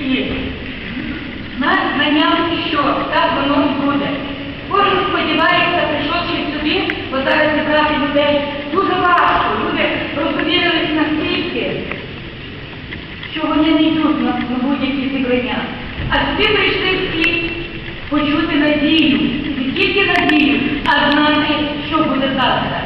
І нас знання, що так воно і буде. Кожен сподівається, прийшовши сюди, бо зараз зібрати людей дуже важко. Люди розповірились настільки, що вони не йдуть на, будь-які зібрання. А сюди прийшли всі почути надію. Не тільки надію, а знати, що буде завтра.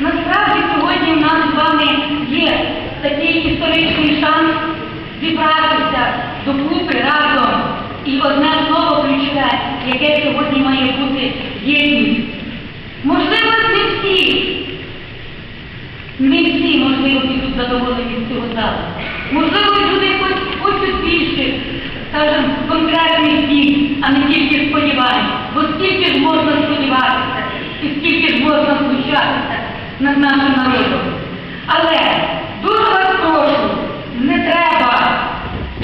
Насправді сьогодні в нас з вами є такий історичний шанс зібратися докупи разом. І одне слово ключове, яке сьогодні має бути єдність. Можливо, не всі, не всі, можливо, підуть задоволені від цього залу. Можливо, люди хочуть більше, скажімо, конкретних дій, а не тільки сподівань. Бо скільки ж можна сподіватися, і скільки ж можна знущатися над нашим народом. Але дуже вас прошу, не треба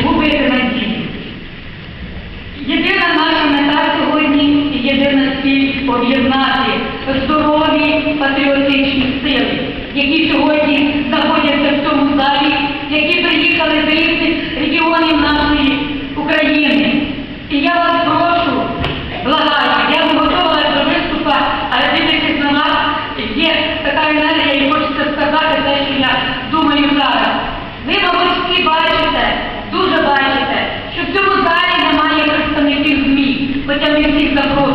губити надію. Єдина наша мета сьогодні і єдина ціль об'єднати здорові патріотичні сили, які сьогодні знаходяться в цьому залі, різних регіонів нашої України. І я вас прошу, благаю, я не готова до виступу, але дивлячись на вас, є така енергія, і хочеться сказати те, що я думаю зараз. Ви, мабуть, всі бачите, дуже бачите, що в цьому залі немає представників ЗМІ, хоча ми всіх запрошували.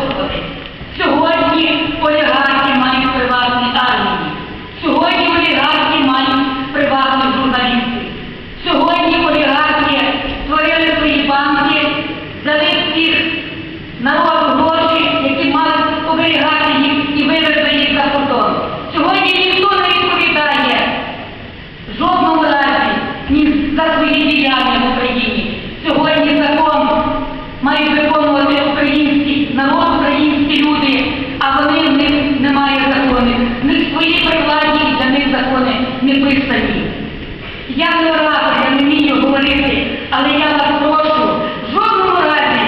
Разі ні за свої діяння в Україні. Сьогодні закон мають виконувати український народ, українські люди, а вони в них немає законів. В них свої привладні для них закони не писані. Я не рада, я не вмію говорити, але я вас прошу в жодному разі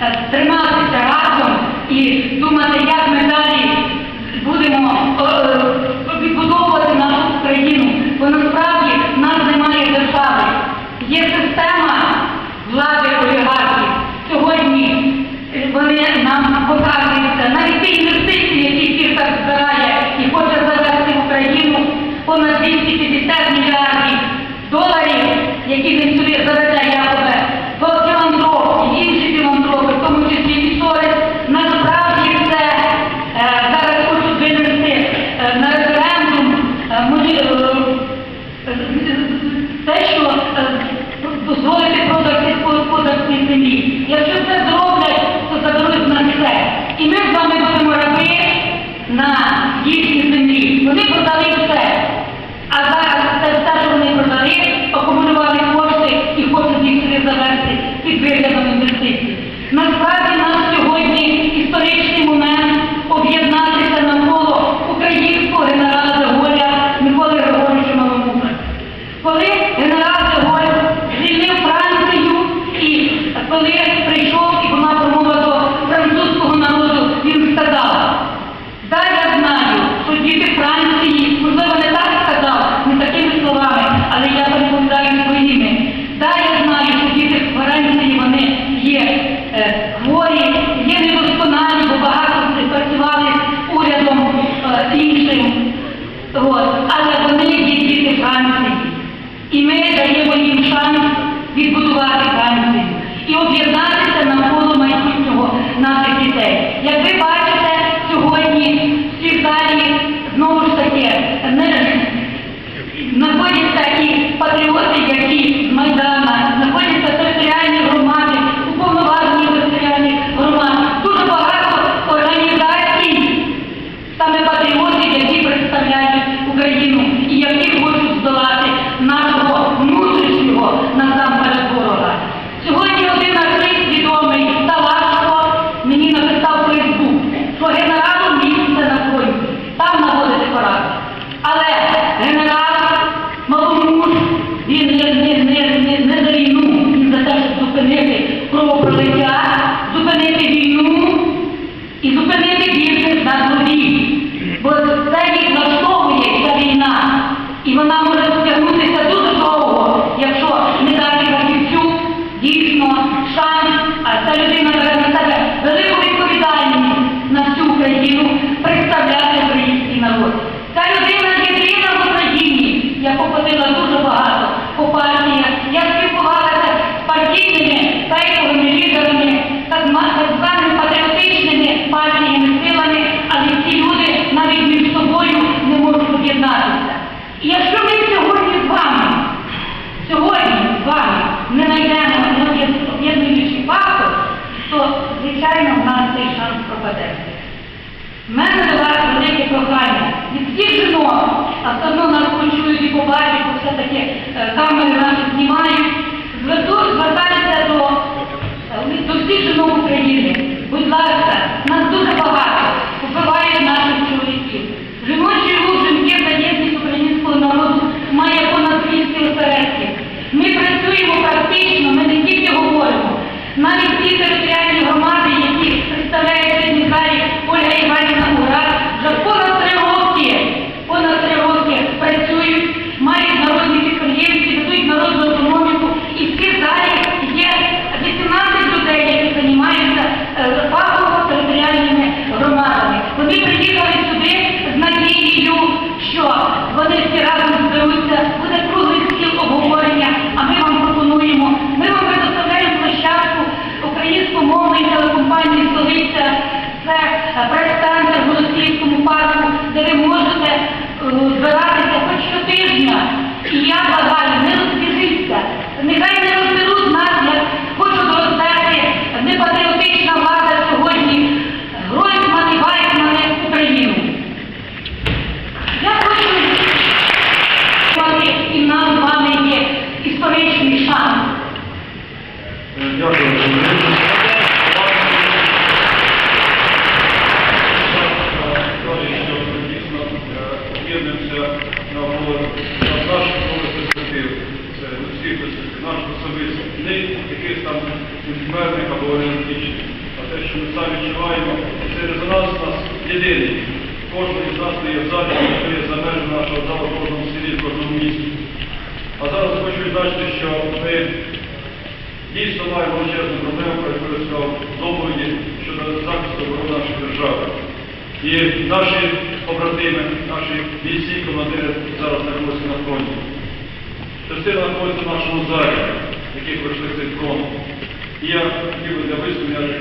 е, триматися разом і думати, як ми далі будемо е, е, відбудовувати нашу країну. Бо насправді в нас немає держави. Є система влади олігархів. Сьогодні е, вони нам показуються навіть ті інвестиції, які Кірка збирає і хоче завести в Україну понад 250 мільярдів доларів, які він сюди заведе якобе, то філантроп і інші філантропи, в тому числі і Сорес, насправді це е, зараз хочуть винести е, на референдум е, те, що дозволити сільськогосподарської землі. Якщо це зроблять, то заберуть на все. І ми з вами будемо раби на їхній землі. Вони продали все. А зараз це все, що вони продали, акумулювали кошти і хочуть їх сюди завести під виглядом інвестицій. Насправді нас сьогодні історичний момент об'єднатися навколо українського генерала Деголя Миколи Григоровича Маломука. Коли генерал Деголь звільнив Францію і коли прийшов і була промова до французького народу, він сказав, Да, я знаю, що діти Франції, можливо, не так сказав, не такими словами, але я переповідаю своїми. Да, я знаю, що діти Франції, вони є е, хворі, є недосконалі, бо багато з них працювали з урядом е, іншим. От. Але вони є діти Франції. І ми даємо їм шанс відбудувати танці і об'єднатися навколо майбутнього наших дітей. Як ви бачите, сьогодні в цій залі знову ж таки не знаходяться і патріоти, які з Майдана, знаходяться територіальні громади, уповноважені територіальні громади. Дуже багато організацій, саме патріотів, які представляють Україну і які хочуть здолати нашого внутрішнього насамперед ворога. Сьогодні один артист відомий Талашко мені написав в Фейсбук, що генералу місце на фронті, там наводити порядок. Але генерал Маломуж, він не, не, не, не, не пропадете. У мене до вас велике прохання від всіх жінок, а все одно нас почують і побачать, бо все-таки е, камери наші знімають. Звертаюся до, е, до всіх жінок України. Будь ласка, а те, що ми самі відчуваємо, це резонанс у нас єдиний. Кожен із нас є в залі, є за межами нашого залу в кожному селі, в кожному місті. А зараз хочу відзначити, що ми дійсно маємо величезну проблему, про яку я сказав, доповіді щодо захисту оборони нашої держави. І наші побратими, наші бійці, командири зараз знаходяться на фронті. Частина знаходиться в нашому залі, які пройшли цей фронт. І я хотів би для якраз